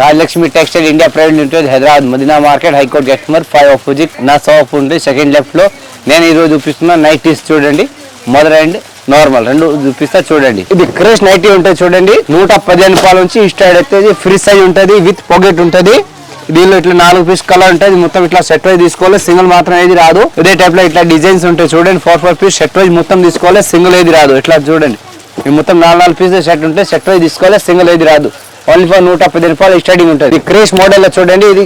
Rajalakshmi textile India private limited Hyderabad Madina market high court guest number five opposite నా shop ఉంది second లెఫ్ట్లో నేను ఈరోజు చూపిస్తున్న నైటీస్ చూడండి. మదర్ అండ్ నార్మల్ రెండు చూపిస్తా చూడండి. ఇది క్రేష్ నైటీ ఉంటుంది చూడండి. నూట పదిహేను రూపాయల నుంచి స్టార్ట్ అయితే ఫ్రీ సైజ్ ఉంటుంది విత్ పాకెట్ ఉంటుంది. దీనిలో ఇట్లా నాలుగు పీస్ కలర్ ఉంటుంది. మొత్తం ఇట్లా సెట్ వైజ్ తీసుకోవాలి. సింగిల్ మాత్రం ఏది రాదు. ఇదే టైప్లో ఇట్లా డిజైన్స్ ఉంటాయి చూడండి. Four four piece set wise మొత్తం తీసుకోవాలి. సింగిల్ ఏది రాదు. ఇట్లా చూడండి. మొత్తం నాలుగు నాలుగు పీస్ సెట్ ఉంటే సెట్ వైజ్ తీసుకోవాలి. సింగిల్ ఏది రాదు. ఓన్లీ ఫర్ నూట పది రూపాయలు స్టార్టింగ్ ఉంటుంది. క్రేస్ మోడల్లో చూడండి ఇది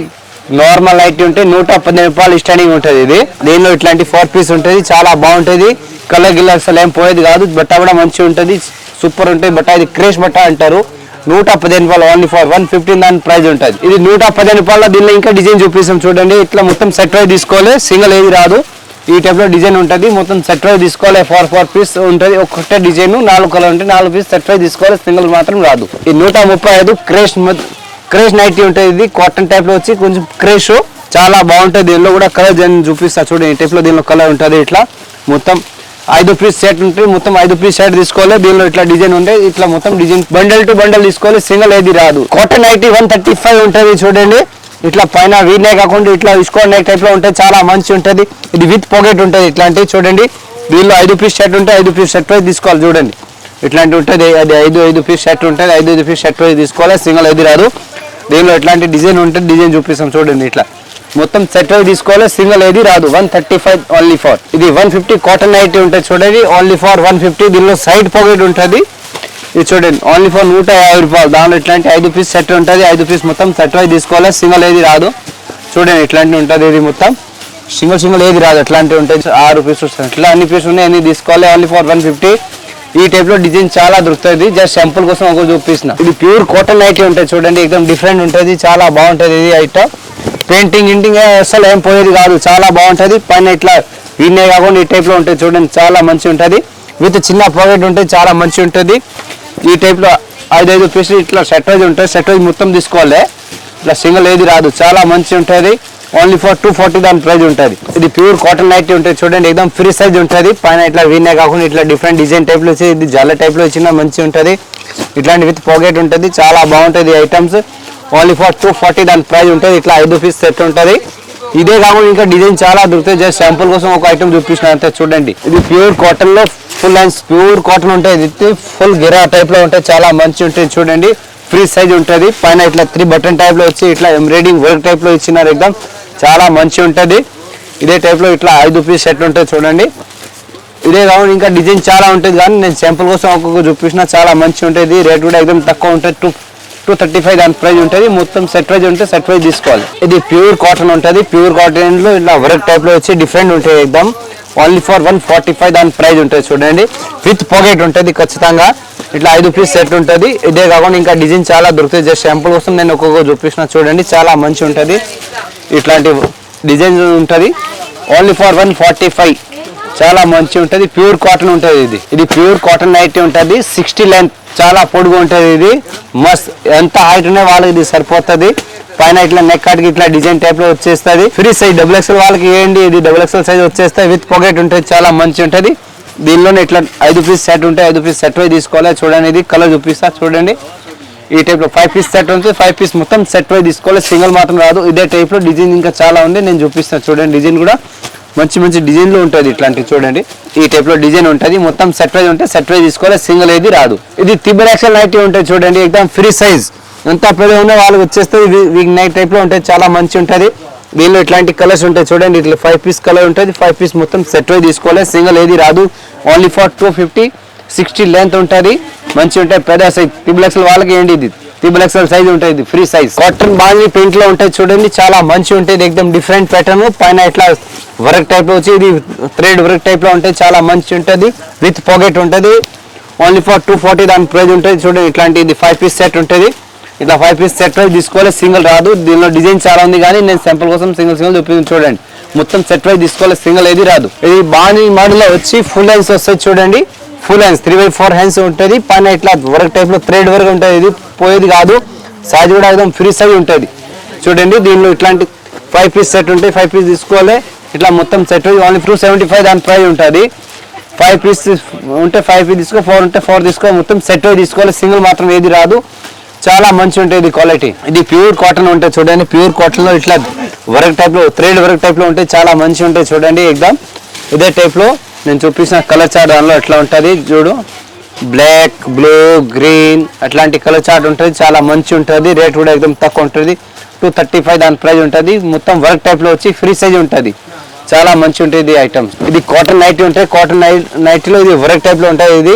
నార్మల్ నైట్ ఉంటే నూట పదిహేను రూపాయలు స్టార్టింగ్ ఉంటుంది ఇది. దీనిలో ఇట్లాంటి ఫోర్ పీస్ ఉంటుంది చాలా బాగుంటుంది. కలర్ గిల్లర్ అసలు ఏం పోయేది కాదు బట్ట కూడా మంచిగా ఉంటుంది సూపర్ ఉంటుంది. బట్ట ఇది క్రేష్ బట్ట అంటారు. నూట పదిహేను రూపాయలు ఓన్లీ ఫర్ వన్ ఫిఫ్టీన్ దాని ప్రైస్ ఉంటుంది. ఇది నూట పదిహేను రూపాయల దీనిలో ఇంకా డిజైన్ చూపిస్తాం చూడండి. ఇట్లా మొత్తం సెట్ వైజ్ తీసుకోవాలి సింగిల్ ఏది రాదు. ఈ టైప్లో డిజైన్ ఉంటుంది. మొత్తం సెట్ వైజ్ తీసుకోవాలి. ఫోర్ ఫోర్ పీస్ ఉంటుంది. ఒక్కటే డిజైన్. నాలుగు కలర్ ఉంటే నాలుగు పీస్ సెట్ వైజ్ తీసుకోవాలి. సింగిల్ మాత్రం రాదు. ఈ నూట ముప్పై ఐదు క్రేష్ క్రేష్ నైటీ ఉంటుంది. ఇది కాటన్ టైప్లో వచ్చి కొంచెం క్రేష్. చాలా బాగుంటుంది. దీనిలో కూడా కలర్ డిజైన్ చూపిస్తా చూడండి ఈ టైప్లో దీనిలో కలర్ ఉంటుంది ఇట్లా. మొత్తం ఐదు పీస్ సెట్ ఉంటుంది మొత్తం ఐదు పీస్ సెట్ తీసుకోవాలి. దీనిలో ఇట్లా డిజైన్ ఉంటే ఇట్లా మొత్తం డిజైన్. బండల్ టు బండల్ తీసుకోవాలి. సింగిల్ ఏది రాదు. Cotton nighty one thirty five ఉంటుంది చూడండి. ఇట్లా పైన వీనే కాకుండా ఇట్లా ఇసుకోండి నెక్ టైప్ ఉంటే చాలా మంచి ఉంటుంది. ఇది విత్ పాకెట్ ఉంటుంది ఇట్లాంటివి చూడండి. దీనిలో ఐదు పీస్ షర్ట్ ఉంటే ఐదు పీస్ షర్ట్ వైజ్ తీసుకోవాలి చూడండి. ఇట్లాంటి ఉంటుంది అది ఐదు ఐదు పీస్ షర్ట్ ఉంటుంది ఐదు ఐదు పీస్ షర్ట్ వైజ్ తీసుకోవాలి సింగిల్ ఏది రాదు. దీనిలో ఎట్లాంటి డిజైన్ ఉంటుంది డిజైన్ చూపిస్తాం చూడండి ఇట్లా. మొత్తం సెట్ వైజ్ తీసుకోవాలి సింగిల్ ఏది రాదు. One thirty five only for ఇది వన్ ఫిఫ్టీ కాటన్ నైటీ ఉంటుంది చూడండి. ఓన్లీ ఫార్ వన్ ఫిఫ్టీ దీనిలో సైడ్ పాకెట్ ఉంటుంది. ఇది చూడండి ఓన్లీ ఫర్ నూట యాభై రూపాయలు. దాంట్లో ఇట్లాంటి ఐదు పీస్ సెట్ ఉంటుంది. ఐదు పీస్ మొత్తం సెట్ వైజ్ తీసుకోవాలి. సింగిల్ ఏది రాదు. చూడండి ఇట్లాంటి ఉంటుంది ఇది మొత్తం. సింగిల్ సింగిల్ ఏది రాదు. అట్లాంటివి ఉంటాయి. ఆరు పీస్ వస్తుంది ఇట్లా అన్ని పీస్ ఉన్నాయి. అన్ని తీసుకోవాలి. ఓన్లీ ఫర్ వన్ ఫిఫ్టీ ఈ టైప్లో డిజైన్ చాలా దొరుకుతుంది. జస్ట్ సింపుల్ కోసం ఒక చూపిస్తున్నా. ఇది ప్యూర్ కాటన్ నైటీ ఉంటుంది చూడండి. ఎక్దమ్ డిఫరెంట్ ఉంటుంది. చాలా బాగుంటుంది ఇది ఐటమ్ పెయింటింగ్ ఇంటింగ్ అసలు ఏం పోయేది కాదు. చాలా బాగుంటుంది. పైన ఇట్లా వీనే కాకుండా ఈ టైప్లో ఉంటుంది. చూడండి చాలా మంచి ఉంటుంది. విత్ చిన్న పాకెట్ ఉంటుంది చాలా మంచి ఉంటుంది. ఈ టైప్లో ఐదైదు ఐదు ఐదు పీసులు ఇట్లా సెట్ వైజ్ ఉంటుంది సెట్ వైజ్ మొత్తం తీసుకోవాలి. ఇట్లా సింగిల్ ఏది రాదు. చాలా మంచి ఉంటుంది. ఓన్లీ ఫర్ టూ ఫార్టీ దాని ప్రైజ్ ఉంటుంది. ఇది ప్యూర్ కాటన్ నైటీ ఉంటుంది. చూడండి ఎక్దమ్ ఫ్రీ సైజ్ ఉంటుంది. పైన ఇట్లా వీనే కాకుండా ఇట్లా డిఫరెంట్ డిజైన్ టైప్లో వచ్చి ఇది జల్ల టైప్లో వచ్చినా మంచి ఉంటుంది. ఇట్లాంటి విత్ పాకెట్ ఉంటుంది. చాలా బాగుంటుంది items only for two forty దాని ప్రైజ్ ఉంటుంది. ఇట్లా ఐదు పీస్ సెట్ ఉంటుంది. ఇదే కాకుండా ఇంకా డిజైన్ చాలా దొరుకుతాయి. జస్ట్ శాంపుల్ కోసం ఒక ఐటమ్ చూపించిన అంతే చూడండి. ఇది ప్యూర్ కాటన్లో ఫుల్ అండ్ ప్యూర్ కాటన్ ఉంటాయి. ఇది ఫుల్ గిరా టైప్లో ఉంటాయి. చాలా మంచి ఉంటుంది చూడండి. ఫ్రీ సైజ్ ఉంటుంది. పైన ఇట్లా త్రీ బటన్ టైప్లో వచ్చి ఇట్లా ఎంబ్రాయిడింగ్ వర్క్ టైప్లో ఇచ్చినారు ఎగ్దాం చాలా మంచి ఉంటుంది. ఇదే టైప్లో ఇట్లా ఐదు పీస్ సెట్ ఉంటాయి చూడండి. ఇదే కాకుండా ఇంకా డిజైన్ చాలా ఉంటుంది. కానీ నేను శాంపుల్ కోసం ఒక్కొక్క చూపించిన చాలా మంచి ఉంటుంది. రేట్ కూడా ఎగ్దం తక్కువ ఉంటుంది. టూ టూ థర్టీ ఫైవ్ దాని ప్రైస్ ఉంటుంది. మొత్తం సెట్ ప్రైజ్ ఉంటే సెట్ ప్రైజ్ తీసుకోవాలి. ఇది ప్యూర్ కాటన్ ఉంటుంది. ప్యూర్ కాటన్లో ఇట్లా వర్క్ టైప్లో వచ్చి డిఫరెంట్ ఉంటాయి ఎక్దమ్ only for one forty five దాని ప్రైజ్ ఉంటుంది చూడండి. విత్ పాకెట్ ఉంటుంది ఖచ్చితంగా. ఇట్లా ఐదు పీస్ సెట్ ఉంటుంది. ఇదే కాకుండా ఇంకా డిజైన్ చాలా దొరుకుతాయి. జస్ట్ శాంపుల్ కోసం నేను ఒక్కొక్క చూపిస్తున్నా చూడండి. చాలా మంచి ఉంటుంది. ఇట్లాంటి డిజైన్ ఉంటుంది. Only for one forty five చాలా మంచి ఉంటుంది. ప్యూర్ కాటన్ ఉంటుంది ఇది. ఇది ప్యూర్ కాటన్ నైటీ ఉంటుంది. సిక్స్టీ లెంత్ చాలా పొడుగు ఉంటుంది ఇది. మస్త్ ఎంత హైట్ ఉన్నాయి వాళ్ళకి ఇది సరిపోతుంది. పైన ఇట్లా నెక్ కాటికి ఇట్లా డిజైన్ టైప్లో వచ్చేస్తుంది. ఫ్రీ సైజ్ డబుల్ ఎక్స్ఎల్ వాళ్ళకి ఏంటి ఇది డబుల్ ఎక్స్ఎల్ సైజ్ వచ్చేస్తాయి విత్ పాకెట్ ఉంటుంది చాలా మంచి ఉంటుంది. దీనిలోనే ఇట్లా ఐదు పీస్ సెట్ ఉంటాయి ఐదు పీస్ సెట్ వైజ్ తీసుకోవాలి. చూడండి ఇది కలర్ చూపిస్తా చూడండి. ఈ టైప్లో ఫైవ్ పీస్ సెట్ ఉంటుంది ఫైవ్ పీస్ మొత్తం సెట్ వైజ్ తీసుకోవాలి. సింగిల్ మాత్రం రాదు. ఇదే టైప్లో డిజైన్ ఇంకా చాలా ఉంది. నేను చూపిస్తాను చూడండి డిజైన్ కూడా. మంచి మంచి డిజైన్లో ఉంటుంది ఇట్లాంటివి చూడండి. ఈ టైప్లో డిజైన్ ఉంటుంది. మొత్తం సెట్ వైజ్ ఉంటే సెట్ వైజ్ తీసుకోవాలి సింగిల్ ఏది రాదు. ఇది తిబ్బర్ యాక్షన్ నైట్ ఉంటుంది చూడండి ఎక్దమ్ ఫ్రీ సైజ్ ఎంత పెద్ద ఉన్నా వాళ్ళకి వచ్చేస్తే వీక్ నైట్ టైప్లో ఉంటుంది చాలా మంచి ఉంటుంది. దీనిలో ఇట్లాంటి కలర్స్ ఉంటాయి చూడండి ఇట్లా ఫైవ్ పీస్ కలర్ ఉంటుంది. ఫైవ్ పీస్ మొత్తం సెట్ వైజ్ తీసుకోవాలి సింగిల్ ఏది రాదు. Only for two fifty sixty length ఉంటుంది. మంచి ఉంటాయి పెద్ద సైజ్ త్రిబుల్ ఎక్స్ఎల్ వాళ్ళకి ఏంటి ఇది? త్రిబుల్ ఎక్స్ఎల్ సైజ్ ఉంటుంది ఇది ఫ్రీ సైజ్ కాటన్ బాగా పెయింట్లో ఉంటాయి చూడండి చాలా మంచి ఉంటుంది ఎక్దమ్ డిఫరెంట్ ప్యాటర్న్ పైన ఇట్లా వర్క్ టైప్లో వచ్చి ఇది థ్రెడ్ వర్క్ టైప్లో ఉంటాయి చాలా మంచి ఉంటుంది. విత్ పాకెట్ ఉంటుంది. ఓన్లీ ఫర్ టూ ఫార్టీ దాని ప్రైజ్ ఉంటుంది. చూడండి ఇట్లాంటి ఇది ఫైవ్ పీస్ సెట్ ఉంటుంది. ఇట్లా ఫైవ్ పీస్ సెట్ వైజ్ తీసుకోవాలి సింగిల్ రాదు. దీనిలో డిజైన్ చాలా ఉంది కానీ నేను సింపుల్ కోసం సింగిల్ సింగిల్ చూపించి చూడండి. మొత్తం సెట్ వైజ్ తీసుకోవాలి సింగిల్ ఏది రాదు. ఇది బాణి మోడల్ వచ్చి ఫుల్ లైన్స్ వస్తాయి చూడండి. Full hands three by four hands ఉంటుంది. పైన ఇట్లా వర్క్ టైప్లో థ్రెడ్ వర్క్ ఉంటుంది. ఇది పోయేది కాదు. సైజ్ కూడా ఏదైనా ఫ్రీ సైజ్ ఉంటుంది. చూడండి దీనిలో ఇట్లాంటి ఫైవ్ పీస్ సెట్ ఉంటాయి ఫైవ్ పీస్ తీసుకోవాలి. ఇట్లా మొత్తం set only two seventy five దాని ప్రైస్ ఉంటుంది. ఫైవ్ పీస్ ఉంటే ఫైవ్ పీస్ తీసుకో ఫోర్ ఉంటే ఫోర్ తీసుకో. మొత్తం సెట్ తీసుకోవాలి. సింగిల్ మాత్రం ఏది రాదు. చాలా మంచి ఉంటుంది ఇది క్వాలిటీ ఇది ప్యూర్ కాటన్ ఉంటుంది చూడండి. ప్యూర్ కాటన్లో ఇట్లా వర్క్ టైప్లో త్రేడ్ థ్రెడ్ వర్క్ టైప్లో ఉంటే చాలా మంచి ఉంటుంది చూడండి. ఎగ్దాం ఇదే టైప్లో నేను చూపించిన కలర్ చార్ట్ దానిలో ఎట్లా ఉంటుంది చూడు. బ్లాక్ బ్లూ గ్రీన్ అట్లాంటి కలర్ చార్ట్ ఉంటుంది. చాలా మంచి ఉంటుంది. రేట్ కూడా ఎక్దమ్ తక్కువ ఉంటుంది. టూ థర్టీ ఫైవ్ దాని ప్రైస్ ఉంటుంది. మొత్తం వర్క్ టైప్లో వచ్చి ఫ్రీ సైజ్ ఉంటుంది. చాలా మంచి ఉంటుంది ఇది ఐటమ్ ఇది కాటన్ నైటీ ఉంటుంది. కాటన్ నైట్ నైటీలో ఇది వర్క్ టైప్లో ఉంటుంది ఇది.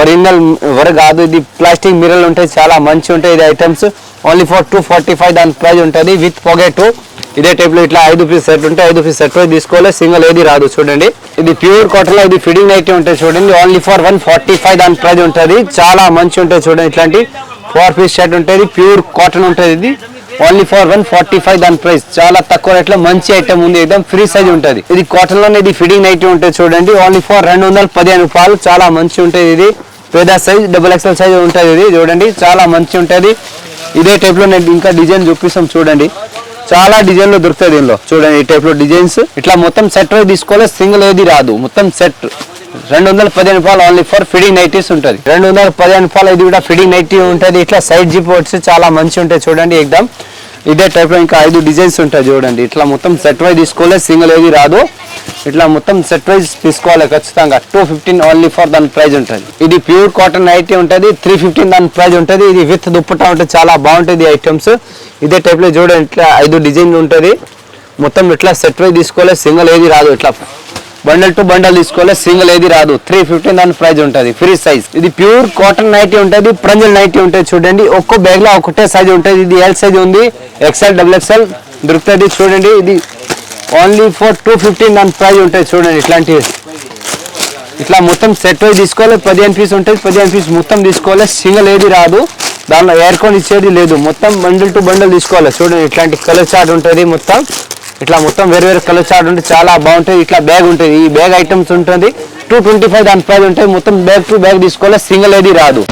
ఒరిజినల్ వరకు కాదు ఇది ప్లాస్టిక్ మిర్రర్లు ఉంటాయి చాలా మంచి ఉంటాయి ఇది items only for two forty five దాని ప్రైజ్ ఉంటుంది విత్ పొగెట్ ఇదే టైప్లో ఇట్లా ఐదు పీస్ సెట్ ఉంటే ఐదు పీస్ సెట్ తీసుకోవాలి సింగిల్ ఏది రాదు చూడండి. ఇది ప్యూర్ కాటన్లో ఇది ఫిడింగ్ అయితే ఉంటాయి చూడండి. Only for one forty five దాని ప్రైజ్ ఉంటుంది చాలా మంచి ఉంటుంది చూడండి. ఇట్లాంటి ఫోర్ పీస్ షర్ట్ ఉంటుంది ప్యూర్ కాటన్ ఉంటుంది ఇది. Only for one forty five దాని ప్రైస్ చాలా తక్కువ రేట్లో మంచి ఐటమ్ ఉంది ఏదో ఫ్రీ సైజ్ ఉంటుంది. ఇది కాటన్లోనే ఇది ఫిడింగ్ ఐటమ్ ఉంటుంది చూడండి. ఓన్లీ ఫర్ రెండు వందల పదిహేను రూపాయలు చాలా మంచి ఉంటుంది ఇది. పెద్ద సైజ్ డబుల్ ఎక్స్ఎల్ సైజ్ ఉంటుంది ఇది చూడండి. చాలా మంచి ఉంటుంది. ఇదే టైప్లో నేను ఇంకా డిజైన్ చూపిస్తాం చూడండి. చాలా డిజైన్లో దొరుకుతాయి దీనిలో. చూడండి ఈ టైప్లో డిజైన్స్ ఇట్లా మొత్తం సెట్ తీసుకోవాలి? సింగిల్ ఏది రాదు. మొత్తం సెట్ రెండు వందల పదిహేను రూపాయలు ఓన్లీ ఫర్ ఫిడింగ్ నైటీస్ ఉంటుంది. రెండు వందల పదిహేను రూపాయలు ఇది కూడా ఫిడింగ్ నైటీ ఉంటుంది. ఇట్లా సైడ్ జిప్ వచ్చి చాలా మంచి ఉంటాయి చూడండి ఎగ్దాం ఇదే టైప్లో ఇంకా ఐదు డిజైన్స్ ఉంటాయి చూడండి. ఇట్లా మొత్తం సెట్ వైజ్ తీసుకోవాలి సింగిల్ ఏది రాదు. ఇట్లా మొత్తం సెట్ వైజ్ తీసుకోవాలి ఖచ్చితంగా. టూ ఫిఫ్టీన్ ఓన్లీ ఫర్ దాని ప్రైజ్ ఉంటుంది. ఇది ప్యూర్ కాటన్ నైటీ ఉంటుంది. త్రీ ఫిఫ్టీన్ దాని ప్రైజ్ ఉంటుంది. ఇది విత్ దుప్పటా ఉంటుంది చాలా బాగుంటుంది ఐటమ్స్ ఇదే టైప్లో చూడండి ఇట్లా ఐదు డిజైన్ ఉంటుంది. మొత్తం ఇట్లా సెట్ వైజ్ తీసుకోవాలి సింగిల్ ఏది రాదు. ఇట్లా బండల్ టు బండల్ తీసుకోవాలి సింగిల్ ఏది రాదు. త్రీ ఫిఫ్టీన్ దాని ప్రైస్ ఉంటుంది. ఫ్రీ సైజ్ ఇది ప్యూర్ కాటన్ నైటీ ఉంటుంది ప్రంజల్ నైటీ ఉంటుంది చూడండి. ఒక్కో బ్యాగ్లో ఒకటే సైజ్ ఉంటుంది. ఇది ఎల్ సైజ్ ఉంది ఎక్స్ఎల్ డబుల్ ఎక్స్ఎల్ దొరుకుతుంది చూడండి. ఇది ఓన్లీ ఫర్ టూ ఫిఫ్టీన్ దాని ప్రైస్ ఉంటుంది చూడండి ఇట్లాంటివి ఇట్లా మొత్తం సెట్ వైజ్ తీసుకోవాలి పదిహేను పీస్ ఉంటుంది. పదిహేను పీస్ మొత్తం తీసుకోవాలి సింగిల్ ఏది రాదు. దానిలో ఎయిర్ కోన్ ఇచ్చేది లేదు. మొత్తం బండిల్ టు బండిల్ తీసుకోవాలి. చూడండి ఇట్లాంటి కలర్ చార్ట్ ఉంటుంది మొత్తం. ఇట్లా మొత్తం వేరు వేరు కలర్ చార్ట్ ఉంటుంది చాలా బాగుంటుంది ఇట్లా బ్యాగ్ ఉంటుంది. ఈ బ్యాగ్ ఐటమ్స్ ఉంటుంది. టూ ట్వంటీ ఫైవ్ దాని ప్రైస్ ఉంటుంది. మొత్తం బ్యాగ్ టు బ్యాగ్ తీసుకోవాలి? సింగిల్ ఏది రాదు.